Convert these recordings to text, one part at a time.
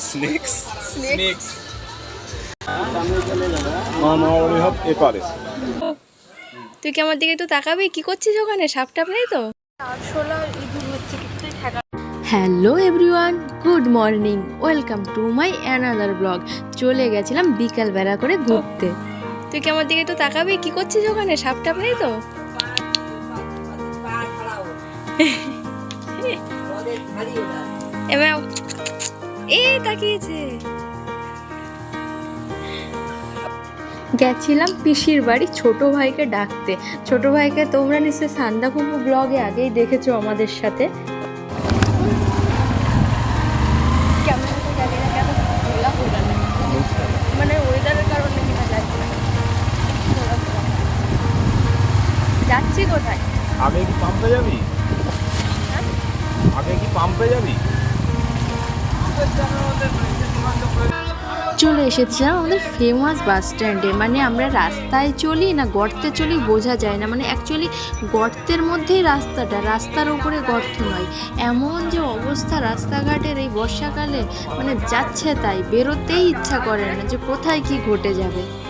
Snakes snake আমার মামার বাড়ি হব এপারে তুই কি আমার দিকে একটু তাকাবি? কি করছিস ওখানে? সাপ টাপ নেই তো? Hello everyone good morning welcome to my another blog চলে গেছিলাম বিকালবেলা করে ঘুরতে। তুই কি আমার দিকে একটু তাকাবি? কি করছিস ওখানে? সাপ টাপ নেই তো? এবার এ তাকিয়েছে গেছিলাম পিসির বাড়ি ছোট ভাইকে ডাকতে। ছোট ভাইকে তোমরা নিশ্চয়ই সান্দাকুপু ব্লগে আগেই দেখেছ আমাদের সাথে। মানে ওয়েদারের কারণে কিনা যাচ্ছে কোথায়? আগে কি পাম্পে যাবি? আগে কি পাম্পে যাবি? চলে এসেছিলাম আমাদের ফেমাস বাস স্ট্যান্ডে মানে আমরা রাস্তায় চলি না, গর্তে চলি বোঝা যায় না। মানে অ্যাকচুয়ালি গর্তের মধ্যেই রাস্তাটা, রাস্তার উপরে গর্ত নয়। এমন যে অবস্থা রাস্তাঘাটের এই বর্ষাকালে মানে যাচ্ছে তাই, বেরোতেই ইচ্ছা করে না যে কোথায় কি ঘটে যাবে।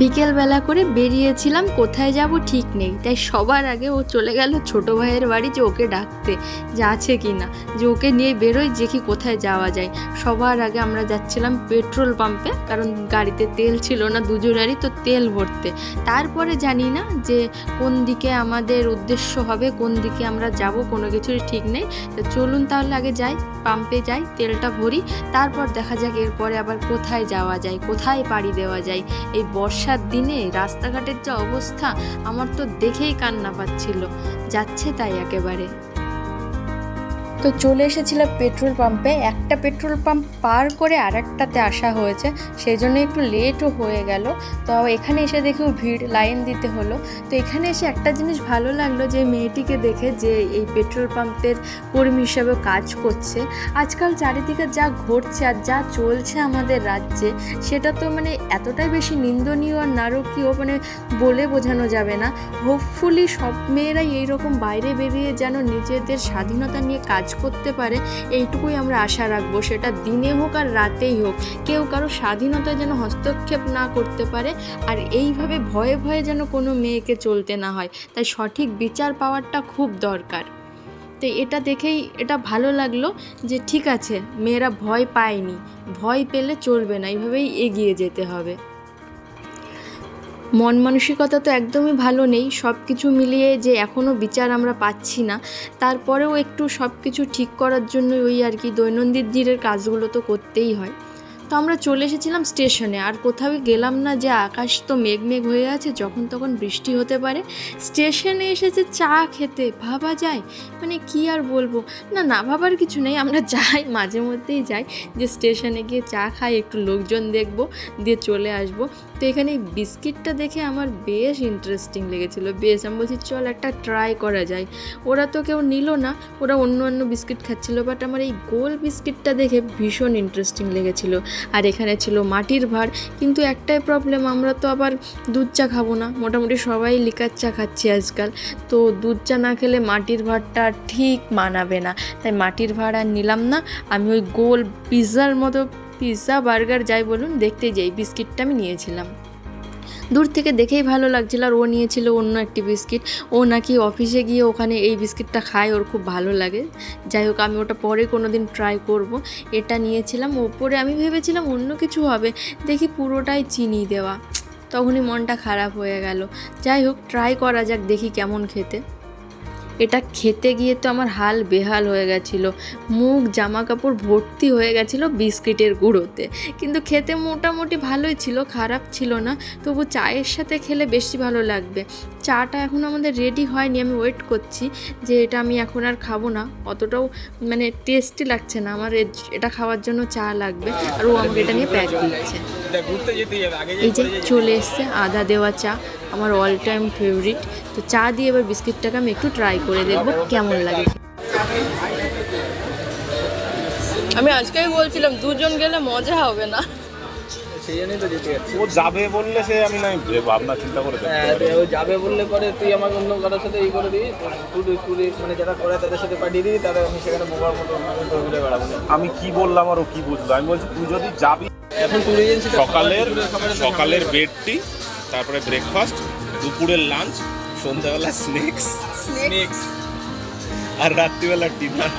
বিকেলবেলা করে বেরিয়েছিলাম, কোথায় যাব ঠিক নেই। তাই সবার আগে ও চলে গেল ছোট ভাইয়ের বাড়ি যে ওকে ডাকতে, যে আছে কি না যে ওকে নিয়ে বেরোই, যে কি কোথায় যাওয়া যায়। সবার আগে আমরা যাচ্ছিলাম পেট্রোল পাম্পে, কারণ গাড়িতে তেল ছিল না, দুজনেরই তো তেল ভরতে। তারপরে জানি না যে কোন দিকে আমাদের উদ্দেশ্য হবে, কোন দিকে আমরা যাব, কোনো কিছুর ঠিক নেই। তো চলুন তাহলে আগে যাই, পাম্পে যাই, তেলটা ভরি, তারপর দেখা যাক এরপরে আবার কোথায় যাওয়া যায়, কোথায় পাড়ি দেওয়া যায়। এই বর্ষার দিনে রাস্তাঘাটের যা অবস্থা আমার তো দেখেই কান্না পাচ্ছিল। যাচ্ছে তাই একেবারে। তো চলে এসেছিলাম পেট্রোল পাম্পে। একটা পেট্রোল পাম্প পার করে আর একটাতে আসা হয়েছে, সেই জন্য একটু লেটও হয়ে গেল। তো এখানে এসে দেখেও ভিড়, লাইন দিতে হলো। তো এখানে এসে একটা জিনিস ভালো লাগল যে মেয়েটিকে দেখে যে এই পেট্রোল পাম্পের কর্মী হিসেবে কাজ করছে। আজকাল চারিদিকে যা ঘটছে আর যা চলছে আমাদের রাজ্যে, সেটা তো মানে এতটাই বেশি নিন্দনীয় আর নারকীয় মানে বলে বোঝানো যাবে না। হোপফুলি সব মেয়েরাই এইরকম বাইরে বেরিয়ে যেন নিজেদের স্বাধীনতা নিয়ে কাজ করতে পারে, এইটুকুই আমরা আশা রাখব। সেটা দিনে হোক আর রাতেই হোক, কেউ কারও স্বাধীনতা যেন হস্তক্ষেপ না করতে পারে আর এইভাবে ভয়ে ভয়ে যেন কোনো মেয়েকে চলতে না হয়। তাই সঠিক বিচার পাওয়ারটা খুব দরকার। তো এটা দেখেই এটা ভালো লাগল যে ঠিক আছে, মেয়েরা ভয় পায়নি, ভয় পেলে চলবে না, এইভাবেই এগিয়ে যেতে হবে। মন মানসিকতা তো একদমই ভালো নেই সব কিছু মিলিয়ে যে এখনও বিচার আমরা পাচ্ছি না, তারপরেও একটু সব কিছু ঠিক করার জন্য ওই আর কি দৈনন্দিন দিনের কাজগুলো তো করতেই হয়। তো আমরা চলে এসেছিলাম স্টেশনে, আর কোথাও গেলাম না যে আকাশ তো মেঘ মেঘ হয়ে আছে, যখন তখন বৃষ্টি হতে পারে। স্টেশনে এসেছে চা খেতে, ভাবা যায়? মানে কি আর বলব? না না, ভাবার কিছু নেই, আমরা যাই, মাঝে মধ্যেই যাই, যে স্টেশনে গিয়ে চা খাই, একটু লোকজন দেখব, দিয়ে চলে আসব। তো এখানে বিস্কিটটা দেখে আমার বেশ ইন্টারেস্টিং লেগেছিল। বেশ, আমি বলছি, চল একটা ট্রাই করা যায়। ওরা তো কেউ নিল না, ওরা অন্য অন্য বিস্কিট খাচ্ছিল বাট আমার এই গোল বিস্কিটটা দেখে ভীষণ ইন্টারেস্টিং লেগেছিলো। আর এখানে ছিল মাটির ভাঁড় কিন্তু একটাই প্রবলেম আমরা তো আবার দুধ চা খাব না। মোটামুটি সবাই লিকার চা খাচ্ছি আজকাল, তো দুধ চা না খেলে মাটির ভাঁড়টা ঠিক মানাবে না। তাই মাটির ভাঁড় আর নিলাম না, আমি ওই গোল পিৎজার মতো পিৎজা, বার্গার যাই বলুন, দেখতে যাই, বিস্কিটটা আমি নিয়েছিলাম। দূর থেকে দেখেই ভালো লাগছিল আর ও নিয়েছিল অন্য একটি বিস্কিট। ও নাকি অফিসে গিয়ে ওখানে এই বিস্কিটটা খায়, ওর খুব ভালো লাগে। যাই হোক, আমি ওটা পরে কোনো দিন ট্রাই করব। এটা নিয়েছিলাম, ওপরে আমি ভেবেছিলাম অন্য কিছু হবে। দেখি পুরোটাই চিনি দেওয়া। তখনই মনটা খারাপ হয়ে গেল। যাই হোক ট্রাই করা যাক, দেখি কেমন খেতে। এটা খেতে গিয়ে তো আমার হাল বেহাল হয়ে গেছিল। মুখ জামা কাপড় ভর্তি হয়ে গেছিল বিস্কিটের গুঁড়োতে। কিন্তু খেতে মোটামুটি ভালোই ছিল খারাপ ছিল না। তবু চায়ের সাথে খেলে বেশি ভালো লাগবে। চাটা এখন আমাদের রেডি হয়নি আমি ওয়েট করছি যে এটা আমি এখন আর খাব না। অতটাও মানে টেস্টি লাগছে না। আমার এটা খাওয়ার জন্য চা লাগবে। আর ও আমাকে এটা নিয়ে প্যাক দিচ্ছে। এই যে চলে এসছে আদা দেওয়া চা। আমার অল টাইম ফেভারিট তো চা দিয়ে এবার বিস্কিটটাকে আমি একটু ট্রাই করে দেখব কেমন লাগে। আমি আজকেই বলছিলাম দুজন গেলে মজা হবে না। সেই জন্যই তো ও যাবে বললে সে আমি নাই ভাবনা চিন্তা করে হ্যাঁ। ও যাবে বললে পরে তুই আমাকে অন্য কারোর সাথে ই করে দিবি মানে যারা করে তাদের সাথে পাঠিয়ে দিবি আমি সেখানে বোবার মতো ঘুরে বেড়াবো আমি কি বললাম আর ও কি বুঝলো? আমি বলছি তুই যদি যাবি এখন ট্যুর এজেন্সি সকালের সকালের বেড টি তারপরে ব্রেকফাস্ট দুপুরের লাঞ্চ সন্ধ্যাবেলা স্ন্যাক্স নেক্সট আর রাত্রিবেলা ডিনার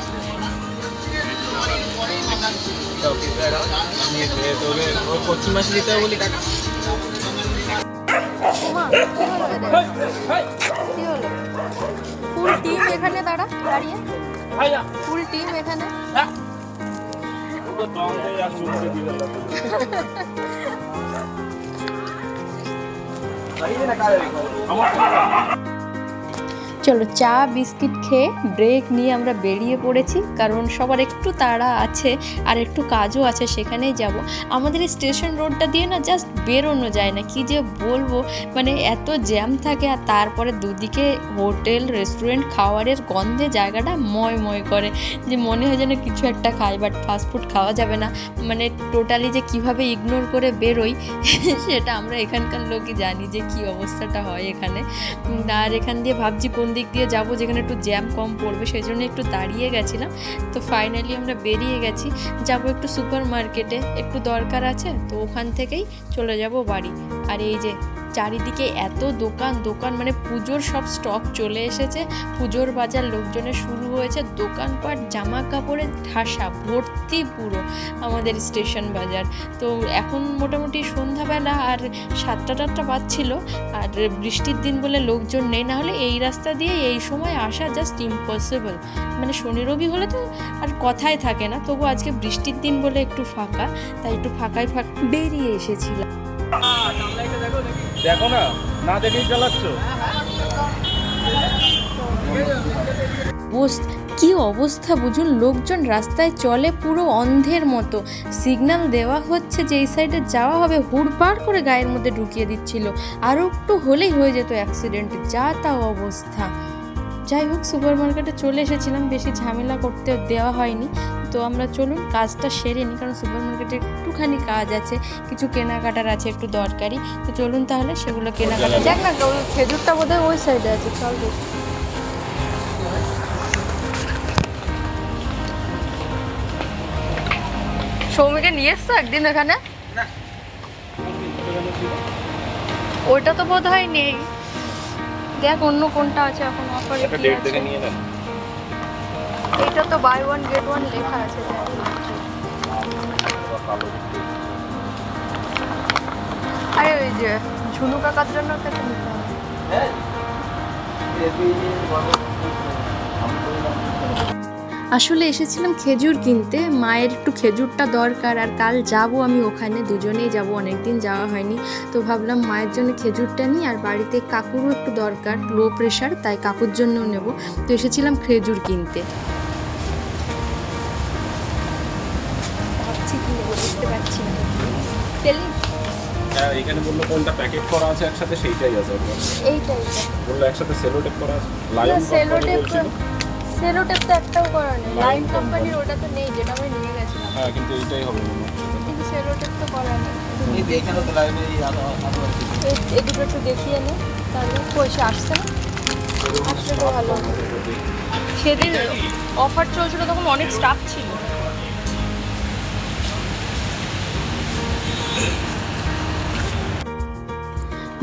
ফুল টিম এখানে দাঁড়া দাঁড়িয়ে। ফুল টিম এখানে। 好張っ。চলো চা, বিস্কিট খেয়ে ব্রেক নিয়ে আমরা বেরিয়ে পড়েছি। কারণ সবার একটু তাড়া আছে আর একটু কাজও আছে, সেখানেই যাব। আমাদের স্টেশন রোডটা দিয়ে না জাস্ট বেরোনো যায় না। কি যে বলব? মানে এত জ্যাম থাকে আর তারপরে দুদিকে হোটেল রেস্টুরেন্ট খাওয়ারের গন্ধে জায়গাটা ময় ময় করে। যে মনে হয় যেন কিছু একটা খাই বাট ফাস্টফুড খাওয়া যাবে না। মানে টোটালি যে কীভাবে ইগনোর করে বেরোই, সেটা আমরা এখানকার লোকই জানি যে কি অবস্থাটা হয় এখানে। আর এখান দিয়ে ভাবছি কোন দিক দিয়ে যাব, যেখানে একটু জ্যাম কম পড়বে, সেই জন্য একটু দাঁড়িয়ে গেছিলাম। তো ফাইনালি আমরা বেরিয়ে গেছি। যাব একটু সুপার মার্কেটে একটু দরকার আছে, তো ওখান থেকেই চলে যাব বাড়ি। আর এই যে চারিদিকে এত দোকান দোকান মানে পুজোর সব স্টক চলে এসেছে। পুজোর বাজার লোকজনের শুরু হয়েছে দোকানপাট জামা কাপড়ের ঠাসা ভর্তি পুরো আমাদের স্টেশন বাজার। তো এখন মোটামুটি সন্ধ্যাবেলা আর সাতটা টাটটা বাজছিল আর বৃষ্টির দিন বলে লোকজন নেই না হলে এই রাস্তা দিয়ে এই সময় আসা জাস্ট ইম্পসিবল মানে শনি রবি হলে তো আর কথাই থাকে না তবু আজকে বৃষ্টির দিন বলে একটু ফাঁকা তাই একটু ফাঁকায় ফাঁকা। বেরিয়ে এসেছিলাম। দেখো না না দেখেই চালাচ্ছ। কি অবস্থা বুঝুন? লোকজন রাস্তায় চলে পুরো অন্ধের মতো। সিগন্যাল দেওয়া হচ্ছে যে এই সাইডে যাওয়া হবে, হুড়পাড় করে গায়ের মধ্যে ঢুকিয়ে দিচ্ছিল। আরও একটু হলেই হয়ে যেত অ্যাক্সিডেন্ট, যা তা অবস্থা। যাই হোক সুপার মার্কেটে চলে এসেছিলাম বেশি ঝামেলা করতে দেওয়া হয়নি। তো আমরা চলুন কাজটা সেরে নিই কারণ সুপার মার্কেটে একটুখানি কাজ আছে কিছু কেনাকাটার আছে একটু দরকারি। তো চলুন তাহলে সেগুলো কেনাকাটা দেখ না খেজুরটা বোধহয় ওই সাইডে আছে চল সৌমিকে নিয়ে এসছো একদিন এখানে ওইটা তো বোধ হয় নেই। দেখ অন্য কোনটা আছে এখন অফারে এটা কি ডেট আছে? দেখে নিয়ে না। এটা তো বাই ওয়ান গেট ওয়ান লেখা আছে আরে ওই যে ঝুনু কাকার জন্য একটা নিতে হবে। আসলে এসেছিলাম খেজুর কিনতে। মায়ের একটু খেজুরটা দরকার আর কাল যাব আমি ওখানে। দুজনেই যাব অনেকদিন যাওয়া হয়নি। তো ভাবলাম মায়ের জন্য খেজুরটা নিই আর বাড়িতে কাকুরও একটু দরকার লো প্রেশার তাই কাকুর জন্যও নেব। তো এসেছিলাম খেজুর কিনতে। বুঝতে পারছি না। হ্যাঁ এখানে বলল কোনটা প্যাকেট করা আছে একসাথে সেইটাই আছে। একবার। এইটা এইটা বলল একসাথে সেলো টেপ করা আছে। না লায়ন সেলো কোম্পানি টেপ বলছিল সেলো টেপ তো একটাও করা নেই। লাইন কোম্পানির ওটা তো নেই যেটা আমি নিয়ে গেছিলাম হ্যাঁ কিন্তু এটাই হবে কিন্তু সেলো টেপ তো করা নেই এখানে তো লাইনে এই আলো আলো এই এই দুটো একটু দেখিয়ে নে তাহলে পয়সা আসছে না। আসলে তো ভালো। সেদিন অফার চলছিল তখন অনেক স্টাফ ছিল।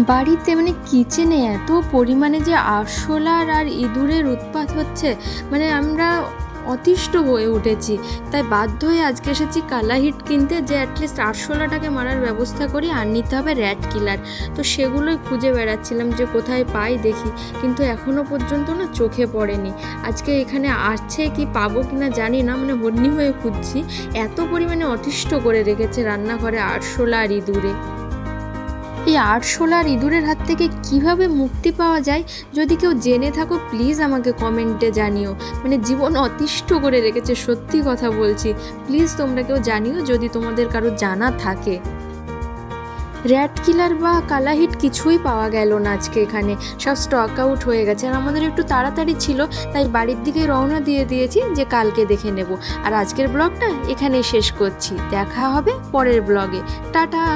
বাড়িতে মানে কিচেনে এত পরিমাণে যে আরশোলার আর ইঁদুরের উৎপাত হচ্ছে মানে আমরা অতিষ্ঠ হয়ে উঠেছি। তাই বাধ্য হয়ে আজকে এসেছি কালাহিট কিনতে, যে অ্যাটলিস্ট আরশোলাটাকে মারার ব্যবস্থা করি আর নিতে হবে র্যাট কিলার তো সেগুলোই খুঁজে বেড়াচ্ছিলাম যে কোথায় পাই দেখি, কিন্তু এখনও পর্যন্ত না চোখে পড়েনি। আজকে এখানে আসছে কি পাবো কি না জানি না মানে হন্যি হয়ে খুঁজছি। এত পরিমাণে অতিষ্ঠ করে রেখেছে রান্নাঘরে আরশোলা আর ইঁদুরে। এই আরশোলা আর ইঁদুরের হাত থেকে কীভাবে মুক্তি পাওয়া যায়? যদি কেউ জেনে থাকো প্লিজ আমাকে কমেন্টে জানিও। মানে জীবন অতিষ্ঠ করে রেখেছে, সত্যি কথা বলছি। প্লিজ তোমরা কেউ জানিও যদি তোমাদের কারও জানা থাকে। র্যাট কিলার বা কালাহিট কিছুই পাওয়া গেল না আজকে এখানে। সব স্টক আউট হয়ে গেছে। আর আমাদের একটু তাড়াতাড়ি ছিল, তাই বাড়ির দিকে রওনা দিয়ে দিয়েছি যে কালকে দেখে নেব। আর আজকের ব্লগটা এখানেই শেষ করছি। দেখা হবে পরের ব্লগে। টাটা!